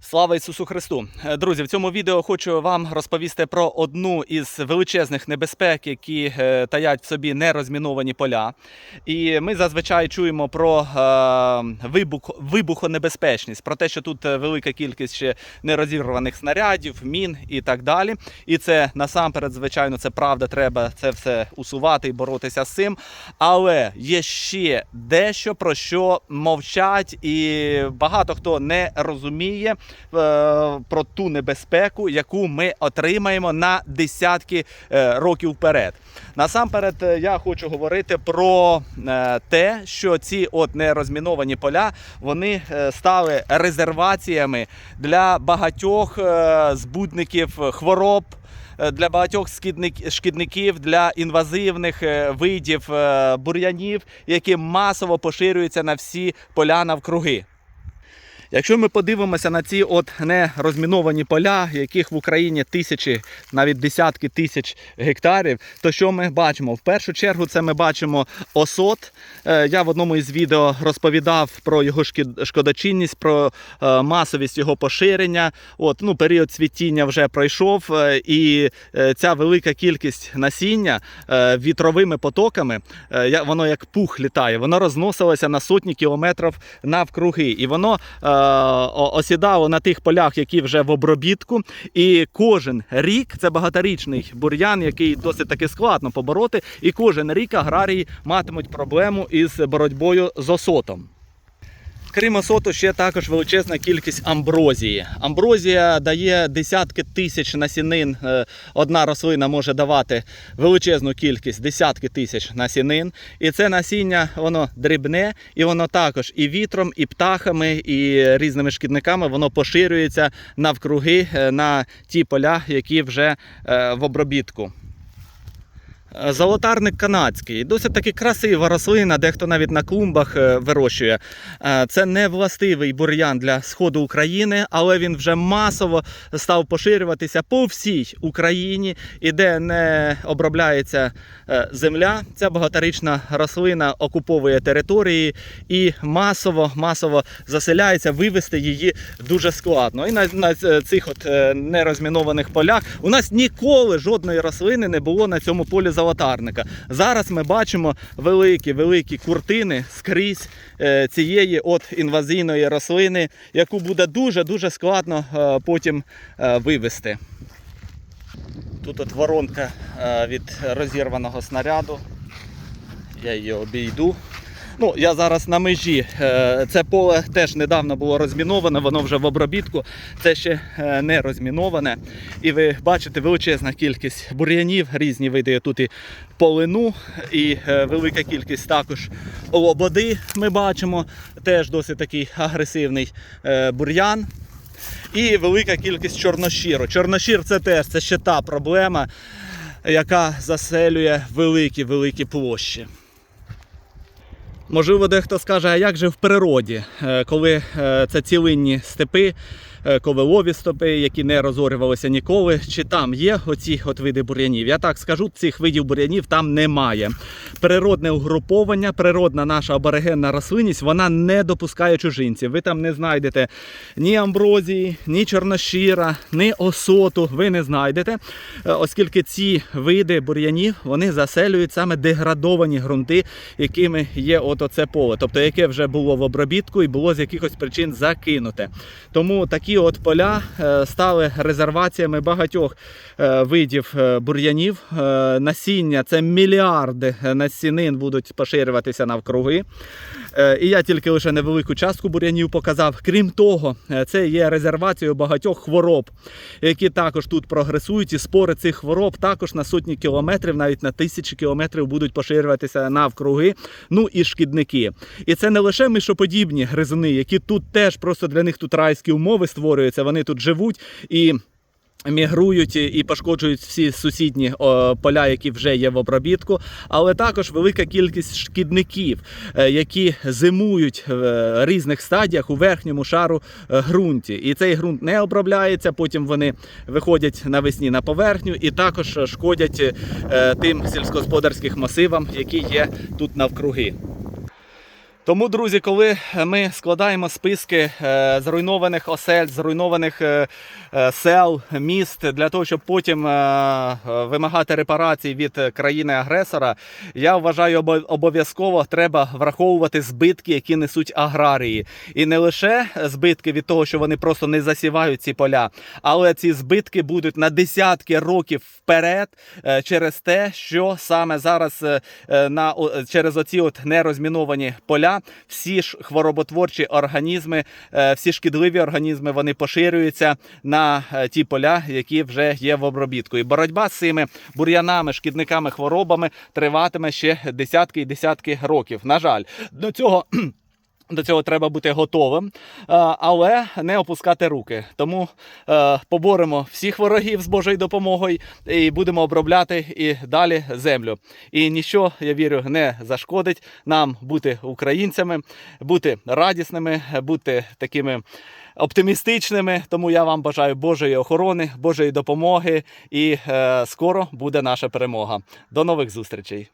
Слава Ісусу Христу! Е, Друзі, в цьому відео хочу вам розповісти про одну із величезних небезпек, які е, таять в собі нерозміновані поля. І ми зазвичай чуємо про е, вибух, вибухонебезпечність, про те, що тут велика кількість ще нерозірваних снарядів, мін і так далі. І це насамперед, звичайно, це правда, треба це все усувати і боротися з цим. Але є ще дещо про що мовчать, і багато хто не розуміє про ту небезпеку, яку ми отримаємо на десятки е, років вперед. Насамперед, е, я хочу говорити про е, те, що ці от нерозміновані поля вони е, стали резерваціями для багатьох е, збудників хвороб. е, Для багатьох шкідників, для інвазивних е, видів е, бур'янів, які масово поширюються на всі поля навкруги. Якщо ми подивимося на ці от нерозміновані поля, яких в Україні тисячі, навіть десятки тисяч гектарів, то що ми бачимо? В першу чергу це ми бачимо осот. Е, Я в одному із відео розповідав про його шкодочинність, про е, масовість його поширення. От, ну, період цвітіння вже пройшов, е, і ця велика кількість насіння вітровими потоками, воно як пух літає, воно розносилося на сотні кілометрів навкруги. І воно осідало на тих полях, які вже в обробітку. І кожен рік це багаторічний бур'ян, який досить таки складно побороти. І кожен рік аграрії матимуть проблему із боротьбою з осотом. Крім осоту, ще також величезна кількість амброзії. Амброзія дає десятки тисяч насінин. Е, Одна рослина може давати величезну кількість, десятки тисяч насінин. І це насіння воно дрібне, і воно також і вітром, і птахами, і різними шкідниками воно поширюється навкруги е, на ті поля, які вже е, в обробітку. Е, Золотарник канадський, досить таки красива рослина, дехто навіть на клумбах е, вирощує. Е, Це не властивий бур'ян для сходу України, але він вже масово став поширюватися по всій Україні, і де не обробляється земля. Ця багаторічна рослина окуповує території і масово, масово заселяється. Вивести її дуже складно. І на, на цих от нерозмінованих полях у нас ніколи жодної рослини не було на цьому полі золотарника. Зараз ми бачимо великі великі куртини скрізь е, цієї от інвазійної рослини, яку буде дуже дуже складно е, потім е, вивести. Тут от воронка від розірваного снаряду. Я її обійду. Ну, я зараз на межі. Е, Це поле теж недавно було розміноване, воно вже в обробітку. Це ще е, не розміноване. І ви бачите величезна кількість бур'янів, різні види тут і полину, і е, велика кількість також лободи ми бачимо. Теж досить такий агресивний бур'ян. І велика кількість чорношіру. Чорношір це теж це ще та проблема, яка заселює великі-великі площі. Можливо, дехто скаже, а як же в природі, Е, коли е, це цілинні степи, ковилові степи, які не розорювалися ніколи, чи там є оці от види бур'янів? Я так скажу, цих видів бур'янів там немає. Природне угруповання, природна наша аборигенна рослинність, вона не допускає чужинців. Ви там не знайдете ні амброзії, ні чорношіра, ні осоту. Ви не знайдете, е, оскільки ці види бур'янів вони заселюють саме деградовані ґрунти, якими є от оце поле, тобто яке вже було в обробітку і було з якихось причин закинуте. Тому такі от поля е, стали резерваціями багатьох е, видів е, бур'янів. Насіння це мільярди насінин будуть поширюватися навкруги. Е, І я тільки лише невелику частку бур'янів показав. Крім того, е, це є резервацією багатьох хвороб, які також тут прогресують. І спори цих хвороб також на сотні кілометрів, навіть на тисячі кілометрів будуть поширюватися навкруги. Ну і шкідники. І це не лише мишоподібні гризуни, які тут теж просто для них тут райські умови створюються. Вони тут живуть і. Мігрують і пошкоджують всі сусідні поля, які вже є в обробітку, але також велика кількість шкідників, е, які зимують в різних стадіях у верхньому шару е, ґрунті. І цей ґрунт не обробляється. Потім вони виходять навесні на поверхню і також шкодять е, тим сільськогосподарським масивам, які є тут навкруги. Тому, друзі, коли ми складаємо списки е, зруйнованих осель, зруйнованих е, е, сел, міст для того, щоб потім вимагати репарацій від країни-агресора, я вважаю, обо- обов'язково треба враховувати збитки, які несуть аграрії, і не лише збитки від того, що вони просто не засівають ці поля, але ці збитки будуть на десятки років вперед через те, що саме зараз на через оці от нерозміновані поля всі ж хвороботворчі організми, е, всі шкідливі організми вони поширюються на е, ті поля, які вже є в обробітку. І боротьба з цими бур'янами, шкідниками, хворобами триватиме ще десятки і десятки років. На жаль, до цього. До цього треба бути готовим, е, але не опускати руки. Тому е, поборемо всіх ворогів з Божою допомогою і будемо обробляти і далі землю. І ніщо, я вірю, не зашкодить нам бути українцями, бути радісними, бути такими оптимістичними. Тому я вам бажаю Божої охорони, Божої допомоги, і е, скоро буде наша перемога. До нових зустрічей.